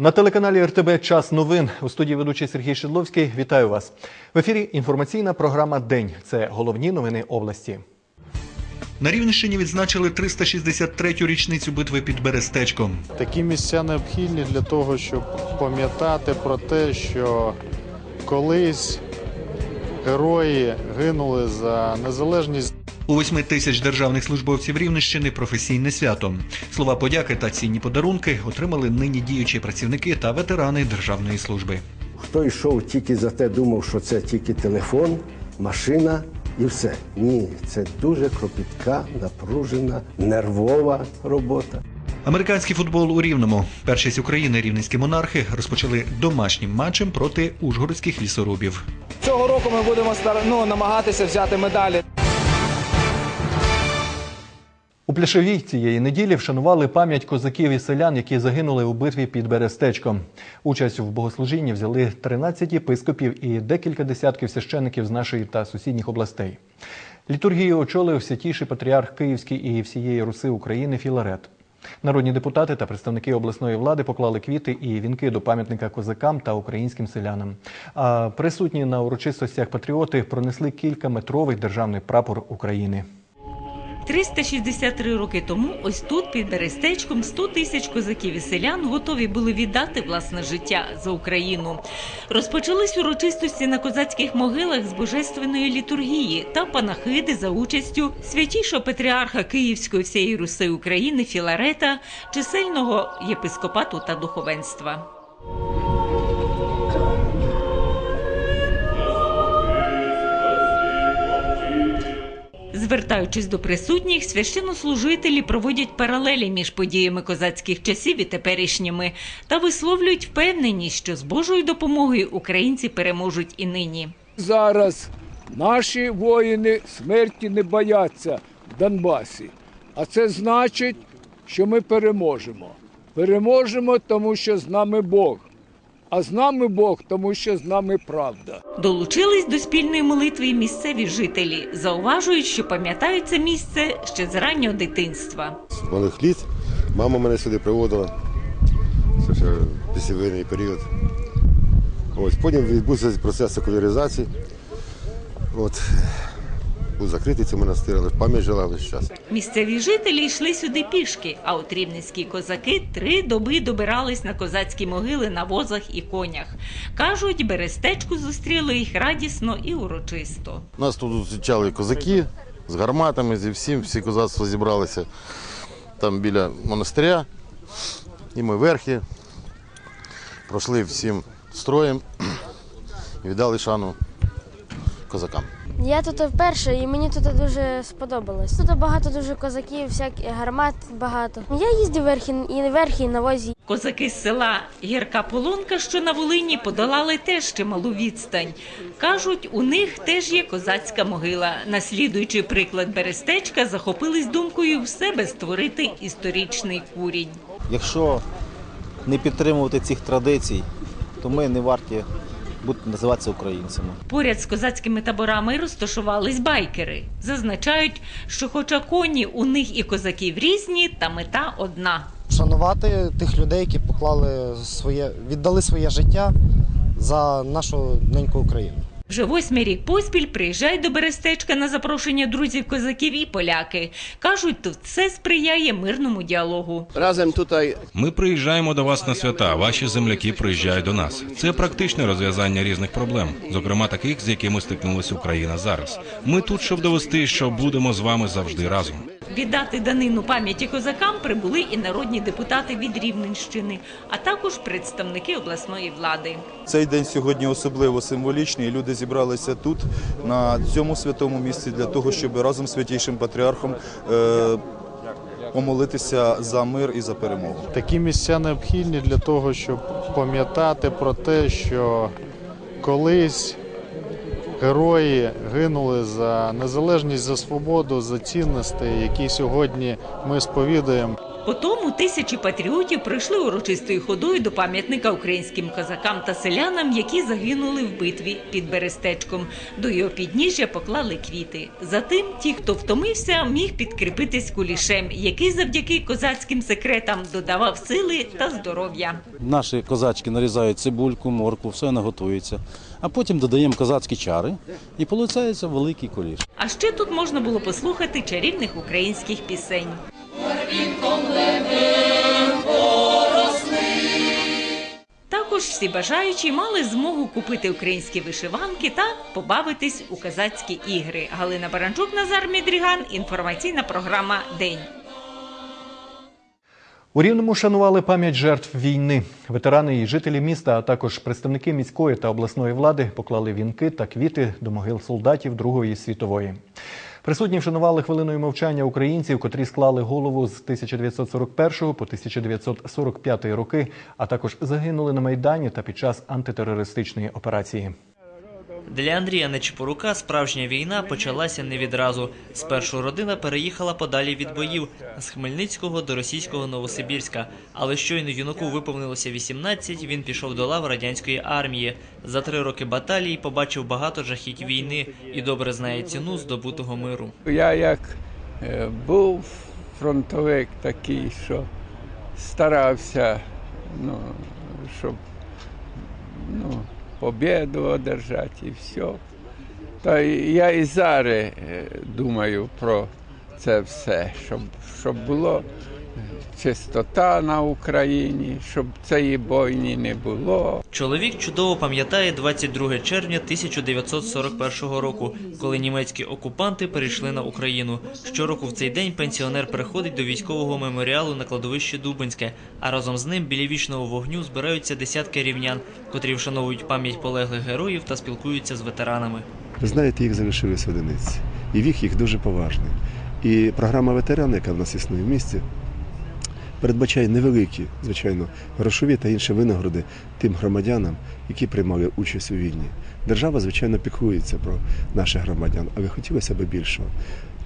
На телеканалі РТБ Час новин у студії ведучий Сергій Шедловський. Вітаю вас в ефірі. Інформаційна програма День. Це головні новини області. На Рівненщині відзначили 363-ю річницю битви під Берестечком. Такі місця необхідні для того, щоб пам'ятати про те, що колись герої гинули за незалежність. У восьми тисяч державних службовців Рівненщини професійне свято. Слова подяки та цінні подарунки отримали нині діючі працівники та ветерани державної служби. Хто йшов тільки за те, думав, що це тільки телефон, машина і все. Ні, це дуже кропітка, напружена, нервова робота. Американський футбол у Рівному. Першість України рівненські монархи розпочали домашнім матчем проти ужгородських лісорубів. Цього року ми будемо ну, намагатися взяти медалі. У Пляшовій цієї неділі вшанували пам'ять козаків і селян, які загинули у битві під Берестечком. Участь в богослужінні взяли 13 єпископів і декілька десятків священиків з нашої та сусідніх областей. Літургію очолив святіший патріарх Київський і всієї Руси України Філарет. Народні депутати та представники обласної влади поклали квіти і вінки до пам'ятника козакам та українським селянам. А присутні на урочистостях патріоти пронесли кількаметровий державний прапор України. 363 роки тому ось тут під Берестечком 100 тисяч козаків і селян готові були віддати власне життя за Україну. Розпочались урочистості на козацьких могилах з божественної літургії та панахиди за участю святішого патріарха Київської всієї Руси України Філарета, чисельного єпископату та духовенства. Звертаючись до присутніх, священнослужителі проводять паралелі між подіями козацьких часів і теперішніми та висловлюють впевненість, що з Божою допомогою українці переможуть і нині. Зараз наші воїни смерті не бояться в Донбасі. А це значить, що ми переможемо. Переможемо, тому що з нами Бог. А з нами Бог, тому що з нами правда. Долучились до спільної молитви й місцеві жителі. Зауважують, що пам'ятають це місце ще з раннього дитинства. з малих літ. Мама мене сюди приводила. Це ще післявоєнний період. Ось, потім відбувся процес секуляризації. От, був закритий цей монастир, але пам'ять жила весь час. Місцеві жителі йшли сюди пішки, а от рівненські козаки три доби добирались на козацькі могили на возах і конях. Кажуть, берестечку зустріли їх радісно і урочисто. Нас тут зустрічали козаки з гарматами, зі всім, всі козацтво зібралися там біля монастиря. І ми верхи пройшли всім строєм і віддали шану козакам. Я тут вперше і мені тут дуже сподобалось. Тут багато дуже козаків, всяких гармат багато. Я їздив верхи і верхи, і на возі. Козаки з села Гірка Полонка, що на Волині, подолали теж чималу відстань. Кажуть, у них теж є козацька могила. Наслідуючи приклад Берестечка, захопились думкою в себе створити історичний курінь. Якщо не підтримувати цих традицій, то ми не варті бути називатися українцями. Поряд з козацькими таборами розташувались байкери. Зазначають, що хоча коні у них і козаків різні, та мета одна. Шанувати тих людей, які поклали своє, віддали своє життя за нашу неньку Україну. Вже восьмий рік поспіль приїжджають до Берестечка на запрошення друзів козаків і поляки. Кажуть, тут це сприяє мирному діалогу. Разом тут Ми приїжджаємо до вас на свята. Ваші земляки приїжджають до нас. Це практичне розв'язання різних проблем, зокрема таких, з якими стикнулася Україна зараз. Ми тут, щоб довести, що будемо з вами завжди разом. Віддати данину пам'яті козакам прибули і народні депутати від Рівненщини, а також представники обласної влади. Цей день сьогодні особливо символічний. Люди зібралися тут, на цьому святому місці, для того, щоб разом з святійшим патріархом е, помолитися за мир і за перемогу. Такі місця необхідні для того, щоб пам'ятати про те, що колись герої гинули за незалежність, за свободу, за цінності, які сьогодні ми сповідуємо. Потому тисячі патріотів прийшли урочистою ходою до пам'ятника українським козакам та селянам, які загинули в битві під Берестечком. До його підніжжя поклали квіти. Затим ті, хто втомився, міг підкріпитись кулішем, який завдяки козацьким секретам додавав сили та здоров'я. Наші козачки нарізають цибульку, морку, все вона готується. А потім додаємо козацькі чари і виходить великий коліш. А ще тут можна було послухати чарівних українських пісень. Також всі бажаючі мали змогу купити українські вишиванки та побавитись у козацькі ігри. Галина Баранчук, Назар Мідріган. Інформаційна програма День. У Рівному шанували пам'ять жертв війни. Ветерани і жителі міста, а також представники міської та обласної влади поклали вінки та квіти до могил солдатів Другої світової. Присутні вшанували хвилиною мовчання українців, котрі склали голову з 1941 по 1945 роки, а також загинули на майдані та під час антитерористичної операції. Для Андрія Нечипорука справжня війна почалася не відразу. Спершу родина переїхала подалі від боїв з Хмельницького до російського Новосибірська. Але щойно юнаку виповнилося 18, він пішов до лав радянської армії. За три роки баталії побачив багато жахіть війни і добре знає ціну здобутого миру. Я як е, був фронтовик такий, що старався, ну, щоб ну, побіду одержати і все. То я і зараз е, думаю про це все, щоб, щоб було чистота на Україні, щоб цієї бойні не було. Чоловік чудово пам'ятає 22 червня 1941 року, коли німецькі окупанти перейшли на Україну. Щороку в цей день пенсіонер приходить до військового меморіалу на кладовищі Дубинське, а разом з ним біля вічного вогню збираються десятки рівнян, котрі вшановують пам'ять полеглих героїв та спілкуються з ветеранами. Ви знаєте, їх залишились одиниці. І вік їх дуже поважний. І програма ветеран, яка в нас існує в місті, передбачає невеликі, звичайно, грошові та інші винагороди тим громадянам, які приймали участь у війні. Держава, звичайно, піклується про наших громадян, але хотілося б більшого.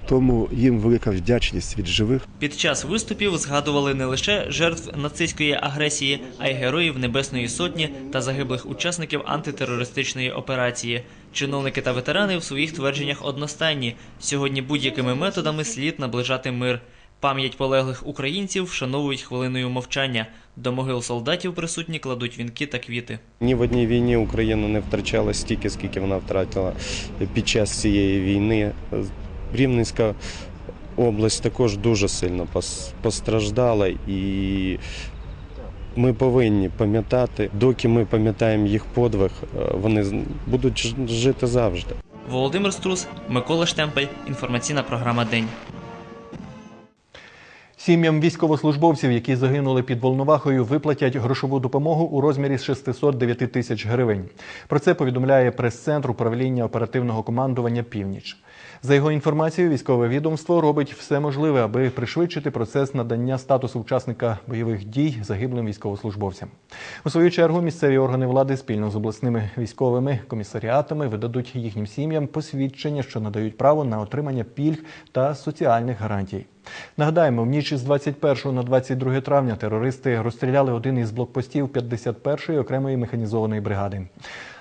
Тому їм велика вдячність від живих. Під час виступів згадували не лише жертв нацистської агресії, а й героїв Небесної Сотні та загиблих учасників антитерористичної операції. Чиновники та ветерани в своїх твердженнях одностайні. Сьогодні будь-якими методами слід наближати мир. Пам'ять полеглих українців вшановують хвилиною мовчання. До могил солдатів присутні кладуть вінки та квіти. Ні в одній війні Україна не втрачала стільки, скільки вона втратила під час цієї війни. Рівненська область також дуже сильно постраждала, і ми повинні пам'ятати, доки ми пам'ятаємо їх подвиг, е, вони будуть жити завжди. Володимир Струс, Микола Штемпель. Інформаційна програма День. Сім'ям військовослужбовців, які загинули під Волновахою, виплатять грошову допомогу у розмірі 609 тисяч гривень. Про це повідомляє прес-центр управління оперативного командування Північ. За його інформацією, військове відомство робить все можливе, аби пришвидшити процес надання статусу учасника бойових дій загиблим військовослужбовцям. У свою чергу місцеві органи влади спільно з обласними військовими комісаріатами видадуть їхнім сім'ям посвідчення, що надають право на отримання пільг та соціальних гарантій. Нагадаємо, в ніч з 21 на 22 травня терористи розстріляли один із блокпостів 51-ї окремої механізованої бригади.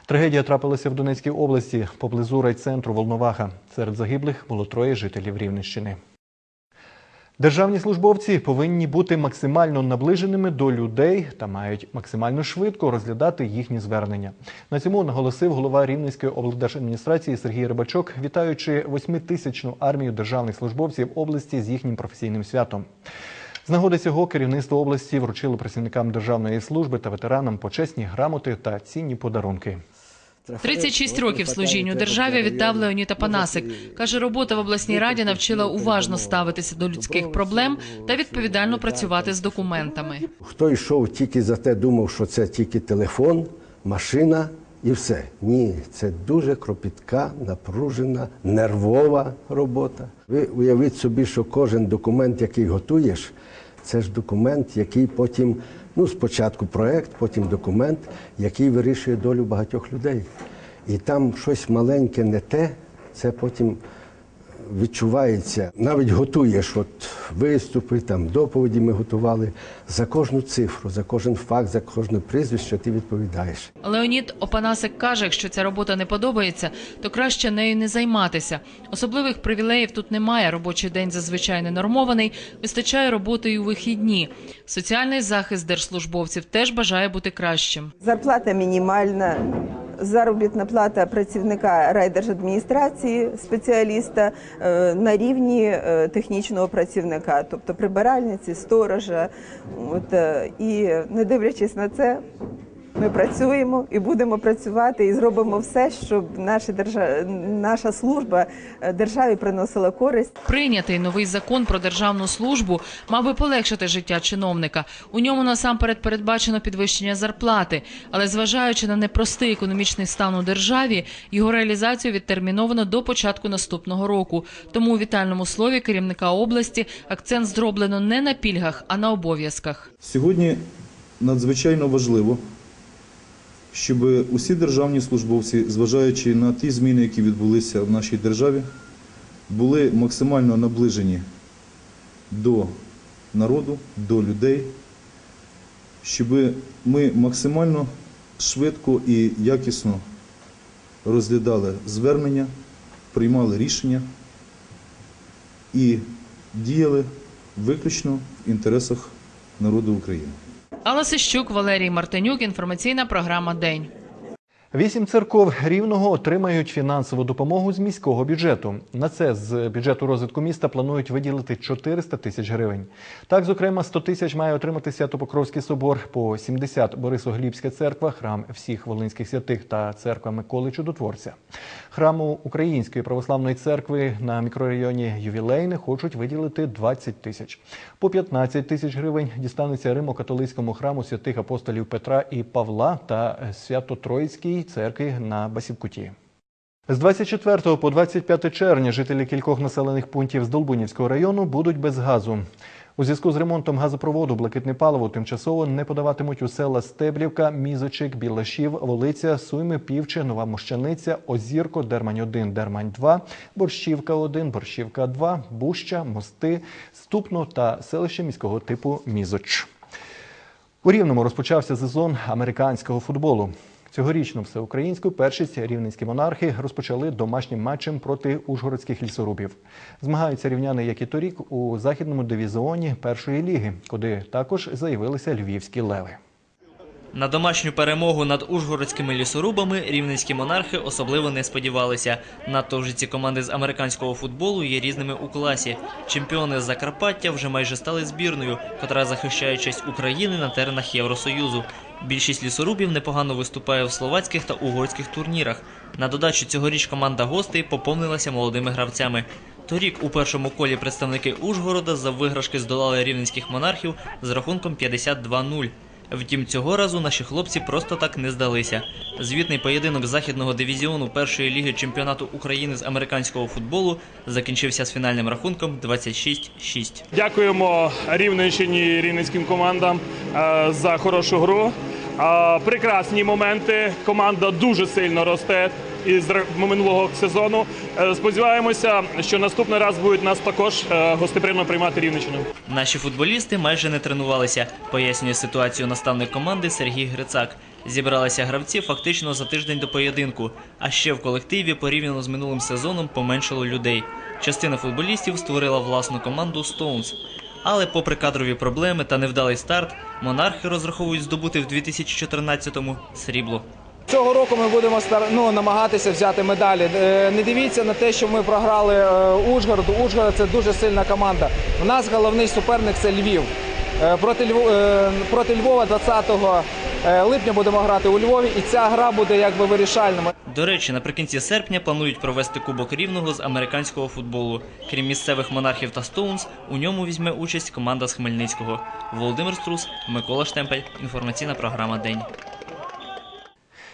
Трагедія трапилася в Донецькій області поблизу райцентру Волноваха. Серед загиблих було троє жителів Рівненщини. Державні службовці повинні бути максимально наближеними до людей та мають максимально швидко розглядати їхні звернення. На цьому наголосив голова Рівненської облдержадміністрації Сергій Рибачок, вітаючи восьмитисячну армію державних службовців області з їхнім професійним святом. З нагоди цього керівництво області вручило працівникам державної служби та ветеранам почесні грамоти та цінні подарунки. 36 років служінню державі віддав Леонід Апанасик. Каже, робота в обласній раді навчила уважно ставитися до людських проблем та відповідально працювати з документами. Хто йшов тільки за те, думав, що це тільки телефон, машина і все. Ні, це дуже кропітка, напружена, нервова робота. Ви уявіть собі, що кожен документ, який готуєш, це ж документ, який потім, ну, спочатку проект, потім документ, який вирішує долю багатьох людей. І там щось маленьке не те, це потім відчувається, навіть готуєш от виступи, там доповіді ми готували за кожну цифру, за кожен факт, за кожне прізвище ти відповідаєш. Леонід Опанасик каже, якщо ця робота не подобається, то краще нею не займатися. Особливих привілеїв тут немає. Робочий день зазвичай не нормований, вистачає роботи і у вихідні. Соціальний захист держслужбовців теж бажає бути кращим. Зарплата мінімальна. Заробітна плата працівника райдержадміністрації, спеціаліста е, на рівні е, технічного працівника, тобто прибиральниці, сторожа. От, е, і не дивлячись на це, ми працюємо і будемо працювати, і зробимо все, щоб наша держа... наша служба е, державі приносила користь. Прийнятий новий закон про державну службу мав би полегшити життя чиновника. У ньому насамперед передбачено підвищення зарплати, але зважаючи на непростий економічний стан у державі, його реалізацію відтерміновано до початку наступного року. Тому у вітальному слові керівника області акцент зроблено не на пільгах, а на обов'язках. Сьогодні надзвичайно важливо, щоб усі державні службовці, зважаючи на ті зміни, які відбулися в нашій державі, були максимально наближені до народу, до людей, щоб ми максимально швидко і якісно розглядали звернення, приймали рішення і діяли виключно в інтересах народу України. Алла Сищук, Валерій Мартинюк. Інформаційна програма День. Вісім церков рівного отримають фінансову допомогу з міського бюджету. На це з бюджету розвитку міста планують виділити 400 тисяч гривень. Так, зокрема, 100 тисяч має отримати Свято-Покровський собор, по 70 Борисоглібська церква, храм всіх волинських святих та церква Миколи Чудотворця. Храму Української православної церкви на мікрорайоні Ювілейне хочуть виділити 20 тисяч. По 15 тисяч гривень дістанеться Римо-католицькому храму святих апостолів Петра і Павла та Свято-Троїцькій церкві на Басівкуті. З 24 по 25 червня жителі кількох населених пунктів з Долбунівського району будуть без газу. У зв'язку з ремонтом газопроводу блакитне паливо тимчасово не подаватимуть у села Стеблівка, Мізочик, Білашів, Волиця, Суйми, Півче, Нова Мощаниця, Озірко, Дермань 1, Дермань 2, Борщівка 1, Борщівка 2, Буща, Мости, Ступно та селище міського типу Мізоч. У Рівному розпочався сезон американського футболу. Цьогорічну всеукраїнську першість рівненські монархи розпочали домашнім матчем проти ужгородських лісорубів. Змагаються рівняни, як і торік, у західному дивізіоні першої ліги, куди також заявилися львівські леви. На домашню перемогу над ужгородськими лісорубами рівненські монархи особливо не сподівалися. Надто вже ці команди з американського футболу є різними у класі. Чемпіони з Закарпаття вже майже стали збірною, котра захищає честь України на теренах Євросоюзу. Більшість лісорубів непогано виступає в словацьких та угорських турнірах. На додачу цьогоріч команда гостей поповнилася молодими гравцями. Торік у першому колі представники Ужгорода за виграшки здолали рівненських монархів з рахунком 52-0. Втім, цього разу наші хлопці просто так не здалися. Звітний поєдинок західного дивізіону першої ліги чемпіонату України з американського футболу закінчився з фінальним рахунком 26-6. Дякуємо Рівненщині рівненським командам е, за хорошу гру. Е, Прекрасні моменти. Команда дуже сильно росте із минулого сезону. Е, Сподіваємося, що наступний раз будуть нас також гостеприємно приймати Рівненщину. Наші футболісти майже не тренувалися, пояснює ситуацію наставник команди Сергій Грицак. Зібралися гравці фактично за тиждень до поєдинку. А ще в колективі порівняно з минулим сезоном поменшало людей. Частина футболістів створила власну команду Stones. Але попри кадрові проблеми та невдалий старт, монархи розраховують здобути в 2014-му срібло. Цього року ми будемо ну, намагатися взяти медалі. Е, Не дивіться на те, що ми програли е, Ужгороду. Ужгород це дуже сильна команда. У нас головний суперник це Львів. Е, Проти, проти Львова 20 е, липня будемо грати у Львові, і ця гра буде якби вирішальною. До речі, наприкінці серпня планують провести Кубок Рівного з американського футболу. Крім місцевих монархів та Стоунс, у ньому візьме участь команда з Хмельницького. Володимир Струс, Микола Штемпель. Інформаційна програма День.